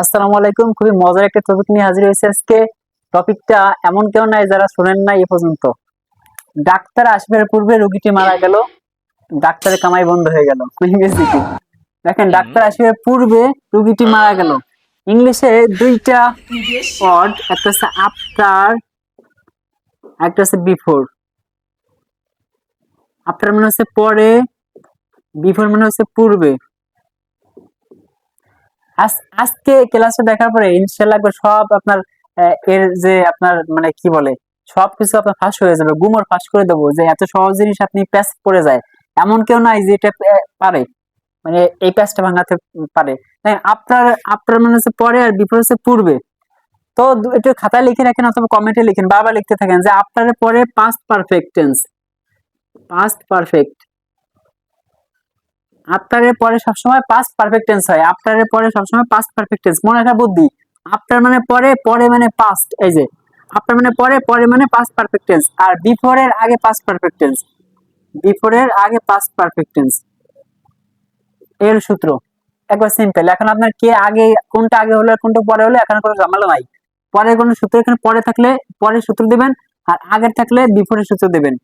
আসসালামু আলাইকুম খুবই মজার একটা টপিক নিয়ে হাজির হয়েছে আজকে। টপিকটা এমন কেউ নাই যারা শোনেন না এ পর্যন্ত। ডাক্তার আসবার পূর্বে রোগীটি মারা গেল ডাক্তারের কামাই বন্ধ হয়ে গেল। দেখেন ডাক্তার আসবার পূর্বে রোগীটি মারা গেল। ইংলিশে দুইটা ওয়ার্ড একটা হচ্ছে আফটার একটা হচ্ছে বিফোর আফটার মানে হচ্ছে পরে বিফোর মানে হচ্ছে পূর্বে। আজকে ক্লাসে দেখার পরে ইনশাল্লাহ সব আপনার এর যে আপনার মানে কি বলে, সবকিছু আপনার ফাঁস হয়ে যাবে, গুমর ফাঁস করে দেবো যে এত সহজ জিনিস আপনি প্যাচ পড়ে যায়। এমন কেউ নাই যে এটা পারে। মানে এই প্যাচটা ভাঙাতে পারে। আপনার আপনার মানে হচ্ছে পরে আর বিপরীত হচ্ছে পূর্বে। তো একটু খাতায় লিখে রাখেন অথবা কমেন্টে লিখেন। বারবার লিখতে থাকেন যে আপনার পরে past perfect tense past perfect আফটারের পরে সবসময় পাস্ট পারফেক্ট টেন্স হয়। আফটারের পরে সবসময় পাস্ট পারফেক্ট টেন্স মনে রাখা বুদ্ধি। আফটার মানে পরে পরে মানে পাস্ট এই যে আফটার মানে পরে পরে মানে পাস্ট পারফেক্ট টেন্স আর বিফোরের আগে পাস্ট পারফেক্ট টেন্স বিফোরের আগে পাস্ট পারফেক্ট টেন্স এর সূত্র। একবার সিম্পল এখন আপনার কে আগে, কোনটা আগে হলো কোনটা পরে হলো, এখানে কোনো ঝামেলা নাই। পরের কোনো সূত্র এখানে পরে থাকলে, পরের সূত্র দিবেন, আর আগের থাকলে বিফোরের সূত্র দিবেন।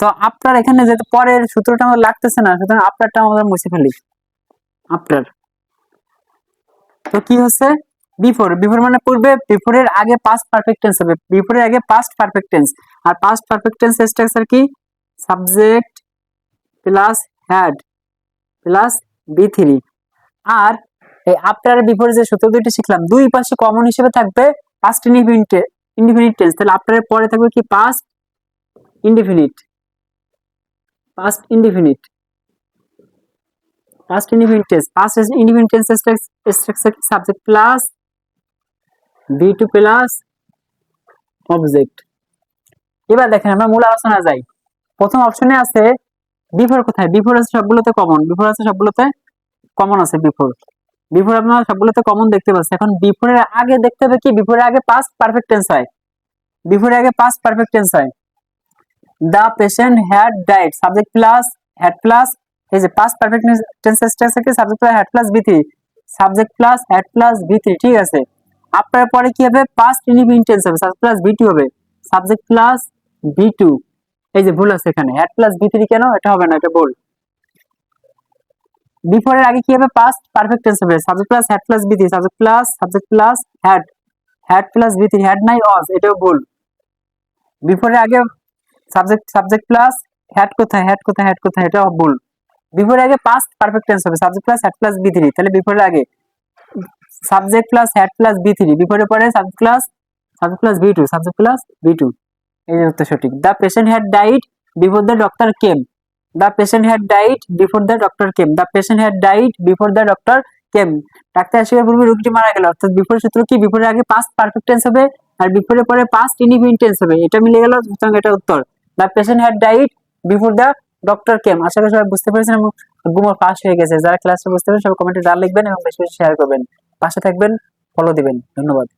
তো আপনার এখানে যেহেতু পরের সূত্রটা আমাদের লাগতেছে না, সুতরাং আপনারটা আমাদের মুছে ফেলি। আপনার। তো কি হচ্ছে? বিফোর বিফোর মানে পূর্বে বিফোরের আগে পাস্ট পারফেক্ট টেন্স হবে। বিফোরের আগে পাস্ট পারফেক্ট টেন্স আর পাস্ট পারফেক্ট টেন্স স্ট্রাকচার কি? Subject plus had plus V three আর এই আফটার বিফোর যে সূত্র দুইটি শিখলাম, দুই পাশে কমন হিসেবে থাকবে পাস্ট ইনডিফিনিট ইনডিফিনিট টেন্স তাহলে আফটারের পরে থাকবে কি? Past indefinite past indefinite. Past indefinite tense. Past indefinite tense structure subject plus b2 plus object. এবার দেখেন আমরা মূল আলোচনা যাই। প্রথম অপশনে আছে বিফোর কোথায়? বিফোর আছে সবগুলোতে কমন বিফোর আছে সবগুলোতে কমন আছে বিফোর বিফোর আপনারা সবগুলোতে কমন দেখতে পাচ্ছেন। এখন বিফোরের আগে দেখতে হবে কি? বিফোরের আগে পাস্ট পারফেক্ট টেন্স হয়। বিফোরের আগে পাস্ট পারফেক্ট টেন্স হয়। The patient had died subject plus had plus is a past perfect tense tense থেকে subject plus had plus b3 subject plus had plus b3 ঠিক আছে আপনার পরে কি হবে past indefinite tense হবে subject plus b2 হবে subject plus b2 এই যে ভুল আছে এখানে had plus b3 কেন এটা হবে না এটা ভুল বিফোর এর আগে কি হবে past perfect tense হবে subject plus had plus b3 subject plus subject plus had had plus b3 had নাই was এটাও ভুল বিফোর এর আগে সাবজেক্ট সাবজেক্ট প্লাস হ্যাড কোথায় হ্যাড কোথায় হ্যাড কোথায়, এটা ভুল। বিফোর আগে পাস্ট পারফেক্ট টেন্স হবে subject plus had plus V three তাহলে বিফোরের আগে subject plus had plus V three বিফোরের পরে subject plus subject plus V two subject plus V two এই যে উত্তর সঠিক। The patient had died before the doctor came the patient had died before the doctor came the patient had died before the doctor came doctor আসার পূর্বে রোগীটি মারা গেল। অর্থাৎ before সূত্র কি? বিফোরের আগে পাস্ট পারফেক্ট টেন্স হবে, আর বিফোরের পরে পাস্ট ইনডিফিনিট টেন্স হবে। এটা মিলে গেল, সুতরাং এটা উত্তর। The patient had died before the doctor came আশা করি সবাই বুঝতে পেরেছেন এবং গুমর পাস হয়ে গেছে। যারা ক্লাসটা বুঝতে পারেন সবাই কমেন্টে ডাল লিখবেন এবং বেশি বেশি শেয়ার করবেন। পাশে থাকবেন ফলো দিবেন। ধন্যবাদ।